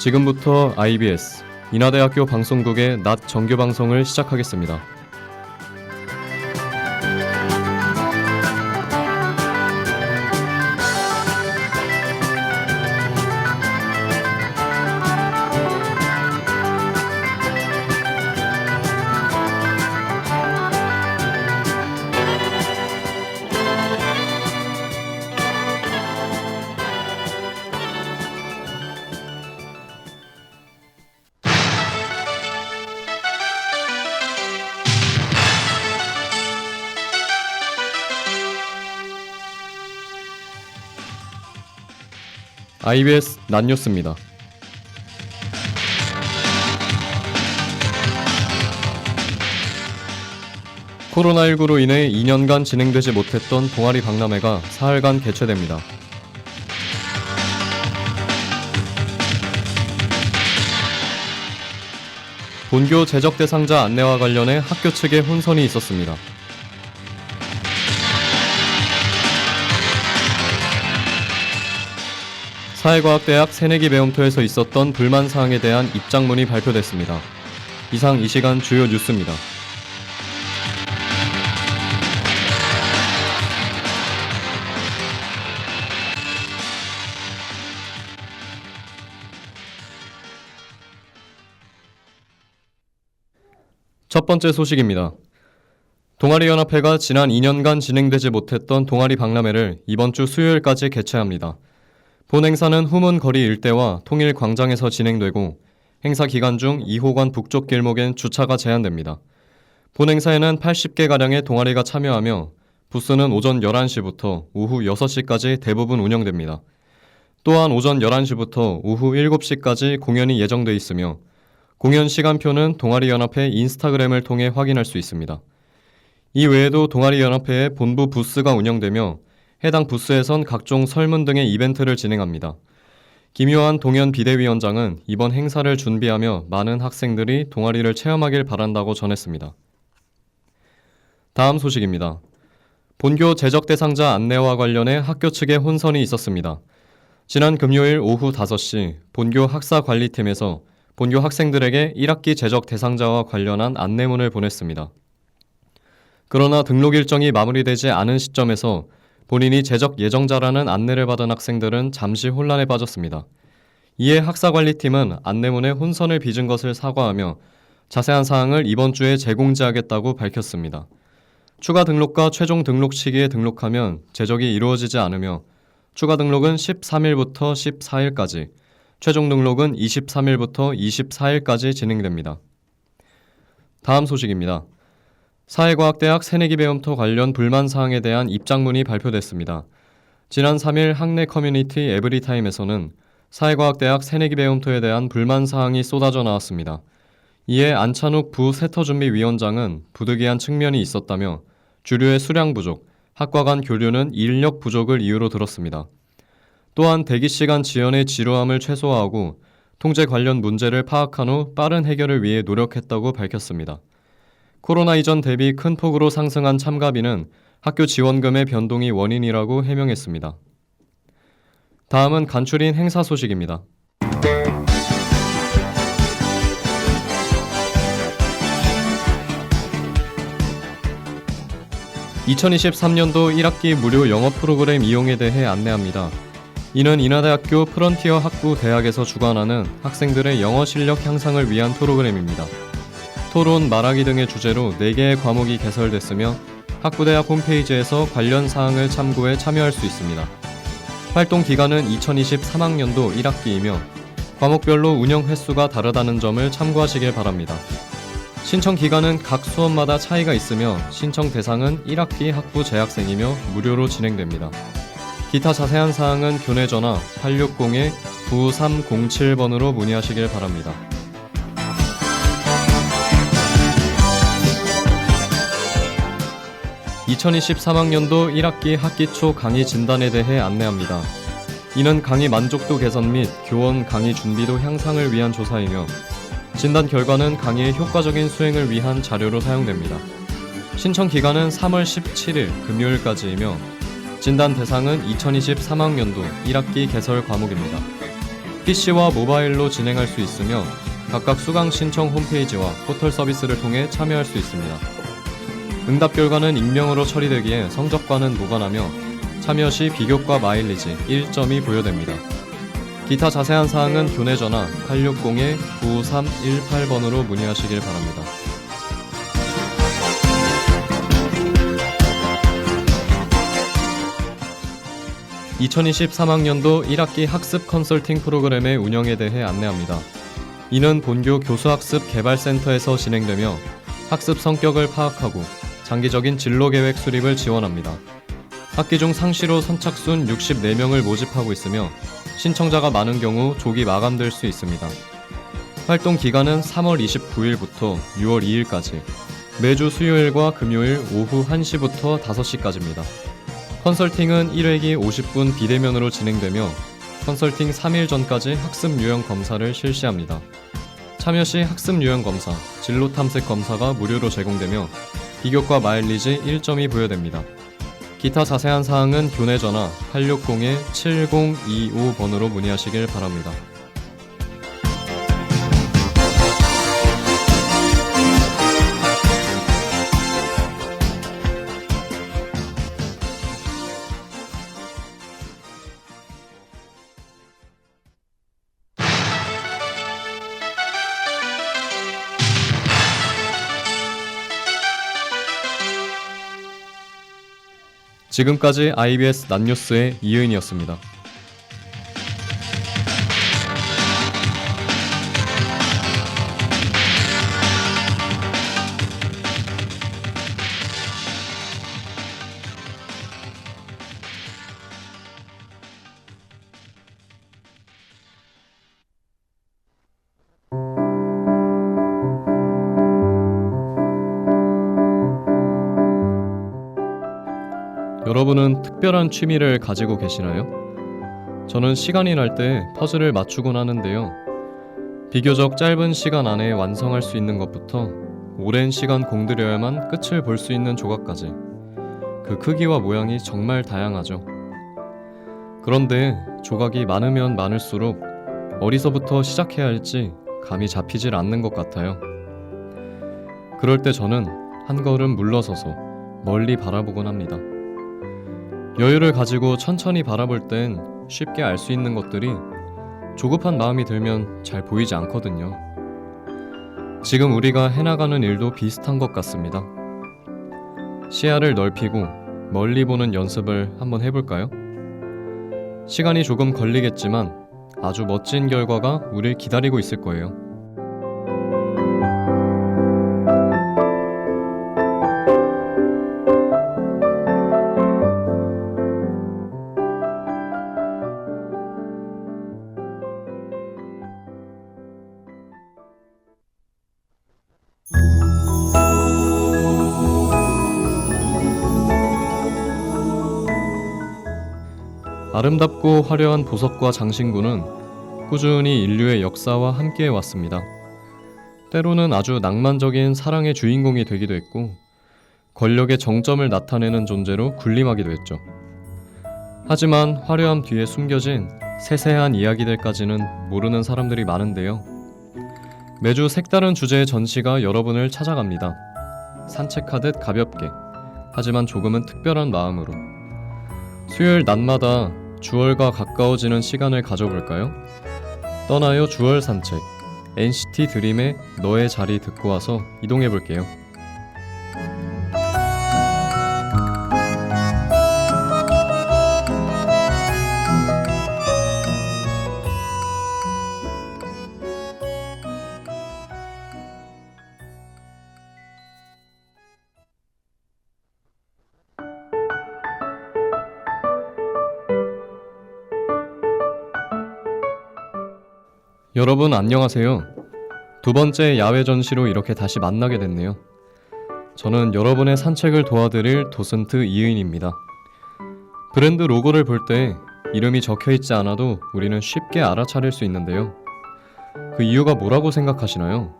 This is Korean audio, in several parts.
지금부터 IBS 인하대학교 방송국의 낮 정규 방송을 시작하겠습니다. IBS 낮 뉴스입니다. 코로나19로 인해 2년간 진행되지 못했던 동아리 박람회가 사흘간 개최됩니다. 본교 재적 대상자 안내와 관련해 학교 측에 혼선이 있었습니다. 사회과학대학 새내기 배움터에서 있었던 불만 사항에 대한 입장문이 발표됐습니다. 이상 이 시간 주요 뉴스입니다. 첫 번째 소식입니다. 동아리연합회가 지난 2년간 진행되지 못했던 동아리 박람회를 이번 주 수요일까지 개최합니다. 본 행사는 후문 거리 일대와 통일 광장에서 진행되고 행사 기간 중 2호관 북쪽 길목엔 주차가 제한됩니다. 본 행사에는 80개가량의 동아리가 참여하며 부스는 오전 11시부터 오후 6시까지 대부분 운영됩니다. 또한 오전 11시부터 오후 7시까지 공연이 예정돼 있으며 공연 시간표는 동아리연합회 인스타그램을 통해 확인할 수 있습니다. 이 외에도 동아리연합회의 본부 부스가 운영되며 해당 부스에선 각종 설문 등의 이벤트를 진행합니다. 김요한 동현 비대위원장은 이번 행사를 준비하며 많은 학생들이 동아리를 체험하길 바란다고 전했습니다. 다음 소식입니다. 본교 재적 대상자 안내와 관련해 학교 측에 혼선이 있었습니다. 지난 금요일 오후 5시 본교 학사관리팀에서 본교 학생들에게 1학기 재적 대상자와 관련한 안내문을 보냈습니다. 그러나 등록 일정이 마무리되지 않은 시점에서 본인이 재적 예정자라는 안내를 받은 학생들은 잠시 혼란에 빠졌습니다. 이에 학사관리팀은 안내문에 혼선을 빚은 것을 사과하며 자세한 사항을 이번 주에 제공지하겠다고 밝혔습니다. 추가 등록과 최종 등록 시기에 등록하면 제적이 이루어지지 않으며 추가 등록은 13일부터 14일까지, 최종 등록은 23일부터 24일까지 진행됩니다. 다음 소식입니다. 사회과학대학 새내기 배움터 관련 불만 사항에 대한 입장문이 발표됐습니다. 지난 3일 학내 커뮤니티 에브리타임에서는 사회과학대학 새내기 배움터에 대한 불만 사항이 쏟아져 나왔습니다. 이에 안찬욱 부 세터준비위원장은 부득이한 측면이 있었다며 주류의 수량 부족, 학과 간 교류는 인력 부족을 이유로 들었습니다. 또한 대기 시간 지연의 지루함을 최소화하고 통제 관련 문제를 파악한 후 빠른 해결을 위해 노력했다고 밝혔습니다. 코로나 이전 대비 큰 폭으로 상승한 참가비는 학교 지원금의 변동이 원인이라고 해명했습니다. 다음은 간추린 행사 소식입니다. 2023년도 1학기 무료 영어 프로그램 이용에 대해 안내합니다. 이는 인하대학교 프런티어 학부 대학에서 주관하는 학생들의 영어 실력 향상을 위한 프로그램입니다. 토론, 말하기 등의 주제로 4개의 과목이 개설됐으며 학부대학 홈페이지에서 관련 사항을 참고해 참여할 수 있습니다. 활동 기간은 2023학년도 1학기이며 과목별로 운영 횟수가 다르다는 점을 참고하시길 바랍니다. 신청 기간은 각 수업마다 차이가 있으며 신청 대상은 1학기 학부 재학생이며 무료로 진행됩니다. 기타 자세한 사항은 교내 전화 860-9307번으로 문의하시길 바랍니다. 2023학년도 1학기 학기 초 강의 진단에 대해 안내합니다. 이는 강의 만족도 개선 및 교원 강의 준비도 향상을 위한 조사이며 진단 결과는 강의의 효과적인 수행을 위한 자료로 사용됩니다. 신청 기간은 3월 17일 금요일까지이며 진단 대상은 2023학년도 1학기 개설 과목입니다. PC와 모바일로 진행할 수 있으며 각각 수강 신청 홈페이지와 포털 서비스를 통해 참여할 수 있습니다. 응답 결과는 익명으로 처리되기에 성적과는 무관하며 참여 시 비교과 마일리지 1점이 부여됩니다. 기타 자세한 사항은 교내 전화 860-9318번으로 문의하시길 바랍니다. (2023학년도 1학기 학습 컨설팅 프로그램의 운영에 대해 안내합니다. 이는 본교 교수학습 개발센터에서 진행되며 학습 성격을 파악하고 장기적인 진로 계획 수립을 지원합니다. 학기 중 상시로 선착순 64명을 모집하고 있으며 신청자가 많은 경우 조기 마감될 수 있습니다. 활동 기간은 3월 29일부터 6월 2일까지 매주 수요일과 금요일 오후 1시부터 5시까지입니다. 컨설팅은 1회기 50분 비대면으로 진행되며 컨설팅 3일 전까지 학습 유형 검사를 실시합니다. 참여 시 학습 유형 검사, 진로 탐색 검사가 무료로 제공되며 비교과 마일리지 1점이 부여됩니다. 기타 자세한 사항은 교내 전화 860-7025번으로 문의하시길 바랍니다. 지금까지 IBS 난뉴스의 이은이었습니다. 취미를 가지고 계시나요? 저는 시간이 날 때 퍼즐을 맞추곤 하는데요. 비교적 짧은 시간 안에 완성할 수 있는 것부터 오랜 시간 공들여야만 끝을 볼 수 있는 조각까지 그 크기와 모양이 정말 다양하죠. 그런데 조각이 많으면 많을수록 어디서부터 시작해야 할지 감이 잡히질 않는 것 같아요. 그럴 때 저는 한 걸음 물러서서 멀리 바라보곤 합니다. 여유를 가지고 천천히 바라볼 땐 쉽게 알 수 있는 것들이 조급한 마음이 들면 잘 보이지 않거든요. 지금 우리가 해나가는 일도 비슷한 것 같습니다. 시야를 넓히고 멀리 보는 연습을 한번 해볼까요? 시간이 조금 걸리겠지만 아주 멋진 결과가 우릴 기다리고 있을 거예요. 아름답고 화려한 보석과 장신구는 꾸준히 인류의 역사와 함께해 왔습니다. 때로는 아주 낭만적인 사랑의 주인공이 되기도 했고, 권력의 정점을 나타내는 존재로 군림하기도 했죠. 하지만 화려함 뒤에 숨겨진 세세한 이야기들까지는 모르는 사람들이 많은데요. 매주 색다른 주제의 전시가 여러분을 찾아갑니다. 산책하듯 가볍게, 하지만 조금은 특별한 마음으로. 수요일 낮마다 주얼과 가까워지는 시간을 가져볼까요? 떠나요 주얼 산책. NCT 드림의 너의 자리 듣고 와서 이동해 볼게요. 여러분 안녕하세요. 두 번째 야외 전시로 이렇게 다시 만나게 됐네요. 저는 여러분의 산책을 도와드릴 도슨트 이은입니다. 브랜드 로고를 볼 때 이름이 적혀 있지 않아도 우리는 쉽게 알아차릴 수 있는데요. 그 이유가 뭐라고 생각하시나요?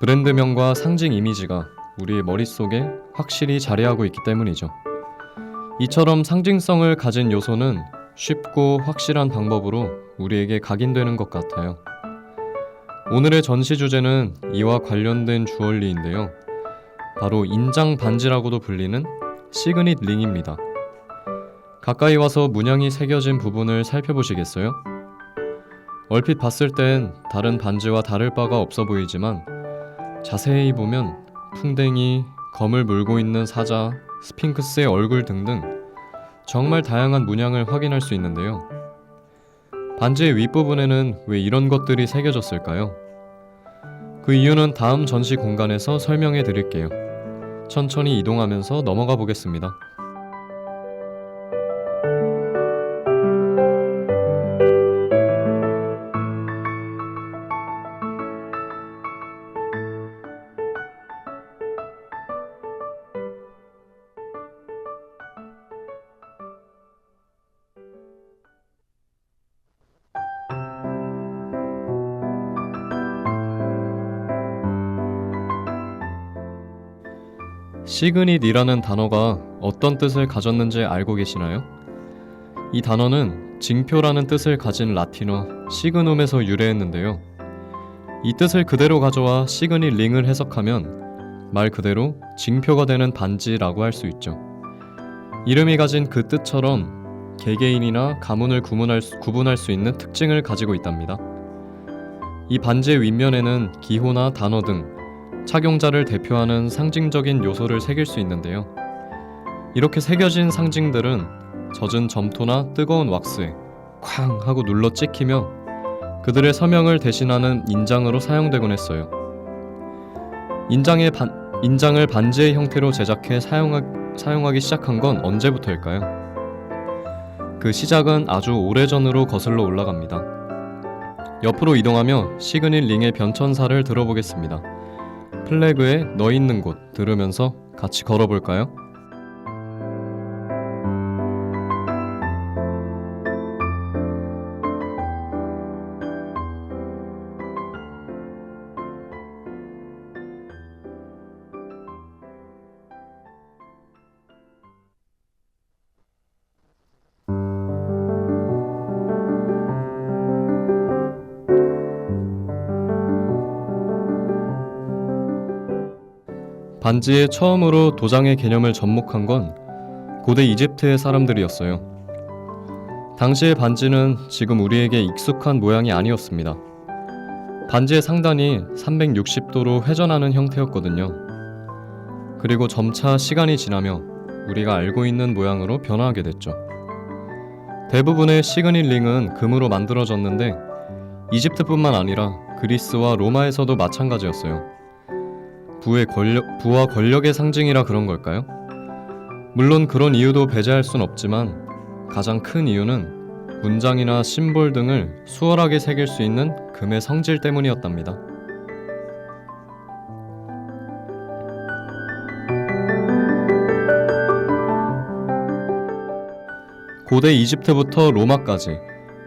브랜드명과 상징 이미지가 우리의 머릿속에 확실히 자리하고 있기 때문이죠. 이처럼 상징성을 가진 요소는 쉽고 확실한 방법으로 우리에게 각인되는 것 같아요. 오늘의 전시 주제는 이와 관련된 주얼리인데요. 바로 인장 반지라고도 불리는 시그닛 링입니다. 가까이 와서 문양이 새겨진 부분을 살펴보시겠어요? 얼핏 봤을 땐 다른 반지와 다를 바가 없어 보이지만 자세히 보면 풍뎅이, 검을 물고 있는 사자, 스핑크스의 얼굴 등등 정말 다양한 문양을 확인할 수 있는데요. 반지의 윗부분에는 왜 이런 것들이 새겨졌을까요? 그 이유는 다음 전시 공간에서 설명해 드릴게요. 천천히 이동하면서 넘어가 보겠습니다. 시그닛이라는 단어가 어떤 뜻을 가졌는지 알고 계시나요? 이 단어는 징표라는 뜻을 가진 라틴어 시그놈에서 유래했는데요. 이 뜻을 그대로 가져와 시그닛 링을 해석하면 말 그대로 징표가 되는 반지라고 할 수 있죠. 이름이 가진 그 뜻처럼 개개인이나 가문을 구분할 수, 구분할 수 있는 특징을 가지고 있답니다. 이 반지의 윗면에는 기호나 단어 등 착용자를 대표하는 상징적인 요소를 새길 수 있는데요. 이렇게 새겨진 상징들은 젖은 점토나 뜨거운 왁스에 쾅 하고 눌러 찍히며 그들의 서명을 대신하는 인장으로 사용되곤 했어요. 인장의 반, 인장을 반지의 형태로 제작해 사용하, 사용하기 시작한 건 언제부터일까요? 그 시작은 아주 오래전으로 거슬러 올라갑니다. 옆으로 이동하며 시그닛 링의 변천사를 들어보겠습니다. 플래그에 너 있는 곳 들으면서 같이 걸어볼까요? 반지에 처음으로 도장의 개념을 접목한 건 고대 이집트의 사람들이었어요. 당시의 반지는 지금 우리에게 익숙한 모양이 아니었습니다. 반지의 상단이 360도로 회전하는 형태였거든요. 그리고 점차 시간이 지나며 우리가 알고 있는 모양으로 변화하게 됐죠. 대부분의 시그닛 링은 금으로 만들어졌는데 이집트뿐만 아니라 그리스와 로마에서도 마찬가지였어요. 부의 권력, 부와 권력의 상징이라 그런 걸까요? 물론 그런 이유도 배제할 순 없지만 가장 큰 이유는 문장이나 심볼 등을 수월하게 새길 수 있는 금의 성질 때문이었답니다. 고대 이집트부터 로마까지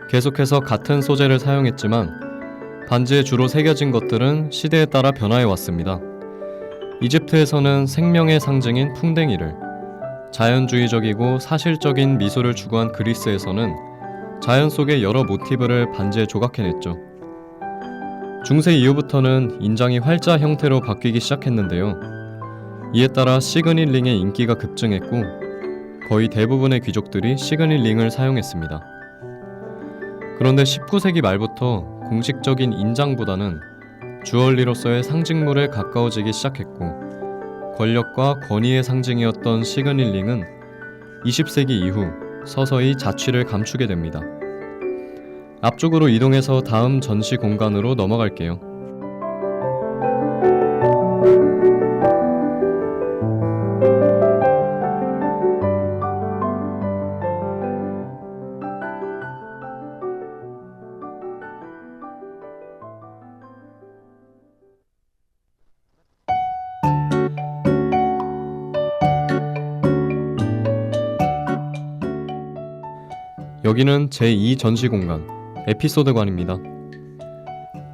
계속해서 같은 소재를 사용했지만 반지에 주로 새겨진 것들은 시대에 따라 변화해 왔습니다. 이집트에서는 생명의 상징인 풍뎅이를, 자연주의적이고 사실적인 미소를 추구한 그리스에서는 자연 속의 여러 모티브를 반지에 조각해냈죠. 중세 이후부터는 인장이 활자 형태로 바뀌기 시작했는데요. 이에 따라 시그닛 링의 인기가 급증했고 거의 대부분의 귀족들이 시그닛 링을 사용했습니다. 그런데 19세기 말부터 공식적인 인장보다는 주얼리로서의 상징물에 가까워지기 시작했고 권력과 권위의 상징이었던 시그닐링은 20세기 이후 서서히 자취를 감추게 됩니다. 앞쪽으로 이동해서 다음 전시 공간으로 넘어갈게요. 여기는 제2 전시 공간, 에피소드관입니다.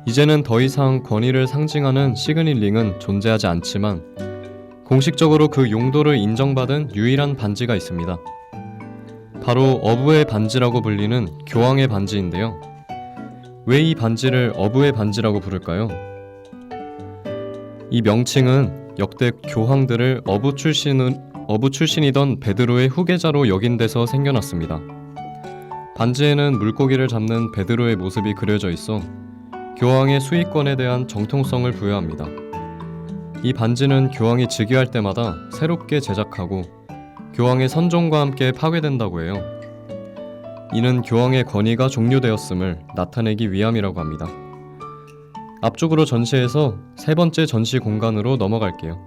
이제는 더 이상 권위를 상징하는 시그닛 링은 존재하지 않지만 공식적으로 그 용도를 인정받은 유일한 반지가 있습니다. 바로 어부의 반지라고 불리는 교황의 반지인데요. 왜 이 반지를 어부의 반지라고 부를까요? 이 명칭은 역대 교황들을 어부 출신은 어부 출신이던 베드로의 후계자로 여긴 데서 생겨났습니다. 반지에는 물고기를 잡는 베드로의 모습이 그려져 있어 교황의 수익권에 대한 정통성을 부여합니다. 이 반지는 교황이 즉위할 때마다 새롭게 제작하고 교황의 선종과 함께 파괴된다고 해요. 이는 교황의 권위가 종료되었음을 나타내기 위함이라고 합니다. 앞쪽으로 전시해서 세 번째 전시 공간으로 넘어갈게요.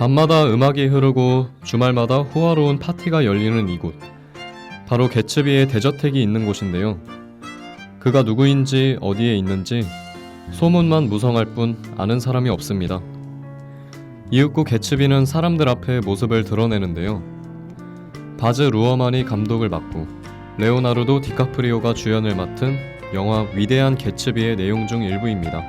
밤마다 음악이 흐르고 주말마다 호화로운 파티가 열리는 이곳. 바로 개츠비의 대저택이 있는 곳인데요. 그가 누구인지 어디에 있는지 소문만 무성할 뿐 아는 사람이 없습니다. 이윽고 개츠비는 사람들 앞에 모습을 드러내는데요. 바즈 루어만이 감독을 맡고 레오나르도 디카프리오가 주연을 맡은 영화 위대한 개츠비의 내용 중 일부입니다.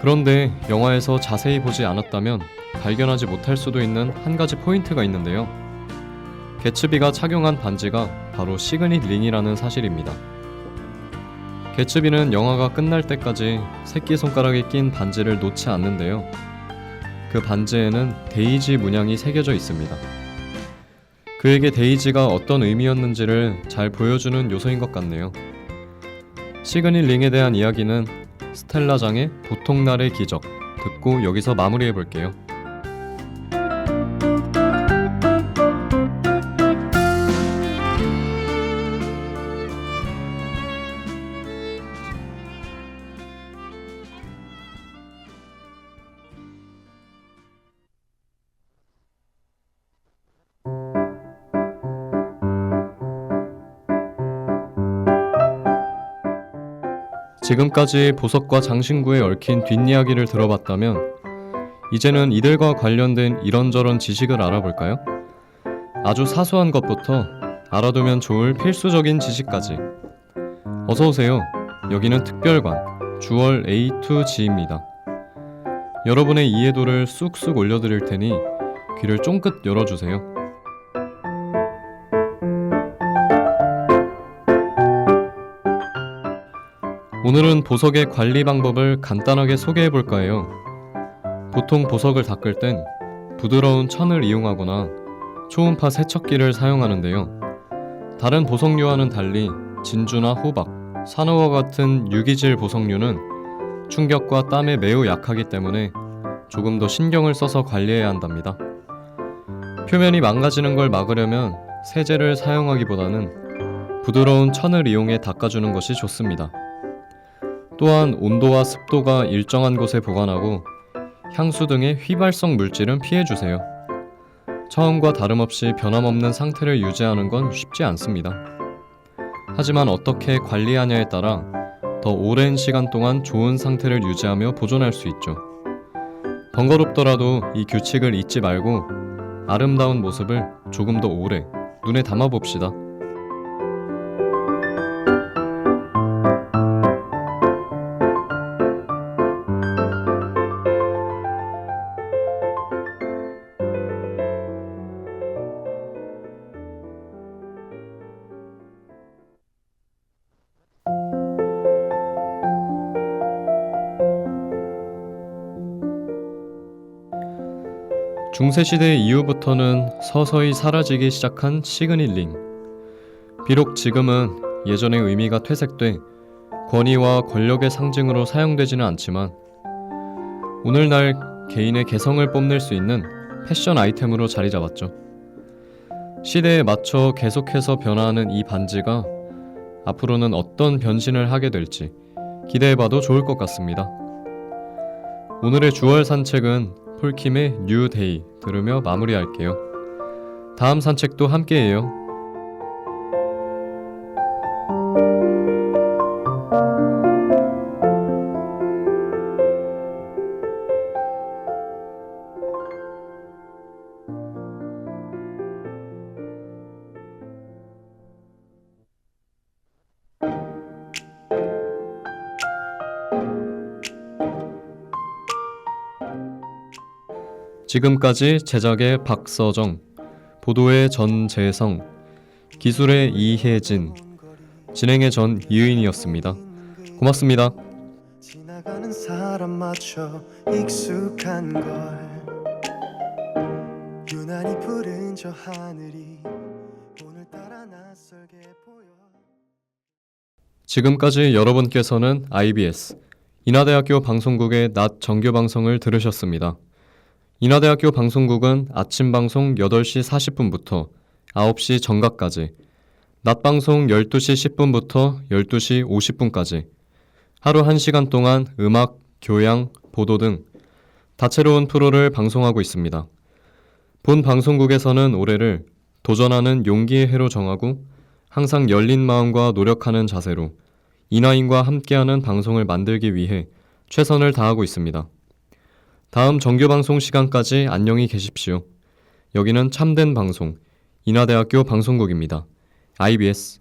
그런데 영화에서 자세히 보지 않았다면 발견하지 못할 수도 있는 한 가지 포인트가 있는데요. 개츠비가 착용한 반지가 바로 시그닛 링이라는 사실입니다. 개츠비는 영화가 끝날 때까지 새끼손가락에 낀 반지를 놓지 않는데요. 그 반지에는 데이지 문양이 새겨져 있습니다. 그에게 데이지가 어떤 의미였는지를 잘 보여주는 요소인 것 같네요. 시그닛 링에 대한 이야기는 스텔라장의 보통날의 기적 듣고 여기서 마무리해 볼게요. 지금까지 보석과 장신구에 얽힌 뒷이야기를 들어봤다면 이제는 이들과 관련된 이런저런 지식을 알아볼까요? 아주 사소한 것부터 알아두면 좋을 필수적인 지식까지 어서 오세요. 여기는 특별관 주월 A2G입니다. 여러분의 이해도를 쑥쑥 올려드릴 테니 귀를 쫑긋 열어주세요. 오늘은 보석의 관리 방법을 간단하게 소개해 볼까 해요. 보통 보석을 닦을 땐 부드러운 천을 이용하거나 초음파 세척기를 사용하는데요. 다른 보석류와는 달리 진주나 호박, 산호와 같은 유기질 보석류는 충격과 땀에 매우 약하기 때문에 조금 더 신경을 써서 관리해야 한답니다. 표면이 망가지는 걸 막으려면 세제를 사용하기보다는 부드러운 천을 이용해 닦아주는 것이 좋습니다. 또한 온도와 습도가 일정한 곳에 보관하고 향수 등의 휘발성 물질은 피해주세요. 처음과 다름없이 변함없는 상태를 유지하는 건 쉽지 않습니다. 하지만 어떻게 관리하냐에 따라 더 오랜 시간 동안 좋은 상태를 유지하며 보존할 수 있죠. 번거롭더라도 이 규칙을 잊지 말고 아름다운 모습을 조금 더 오래 눈에 담아 봅시다. 중세시대 이후부터는 서서히 사라지기 시작한 시그닛 링. 비록 지금은 예전의 의미가 퇴색돼 권위와 권력의 상징으로 사용되지는 않지만 오늘날 개인의 개성을 뽐낼 수 있는 패션 아이템으로 자리 잡았죠. 시대에 맞춰 계속해서 변화하는 이 반지가 앞으로는 어떤 변신을 하게 될지 기대해봐도 좋을 것 같습니다. 오늘의 주월 산책은 폴킴의 뉴 데이 들으며 마무리할게요. 다음 산책도 함께해요. 지금까지 제작의 박서정, 보도의 전재성, 기술의 이혜진, 진행의 전 이의인이었습니다. 고맙습니다. 지나가는 사람마저 익숙한 걸 유난히 푸른 저 하늘이 오늘따라 낯설게 보여 지금까지 여러분께서는 IBS 인하대학교 방송국의 낮 정규 방송을 들으셨습니다. 인하대학교 방송국은 아침 방송 8시 40분부터 9시 정각까지, 낮 방송 12시 10분부터 12시 50분까지 하루 1시간 동안 음악, 교양, 보도 등 다채로운 프로를 방송하고 있습니다. 본 방송국에서는 올해를 도전하는 용기의 해로 정하고 항상 열린 마음과 노력하는 자세로 이나인과 함께하는 방송을 만들기 위해 최선을 다하고 있습니다. 다음 정규 방송 시간까지 안녕히 계십시오. 여기는 참된 방송, 인하대학교 방송국입니다. IBS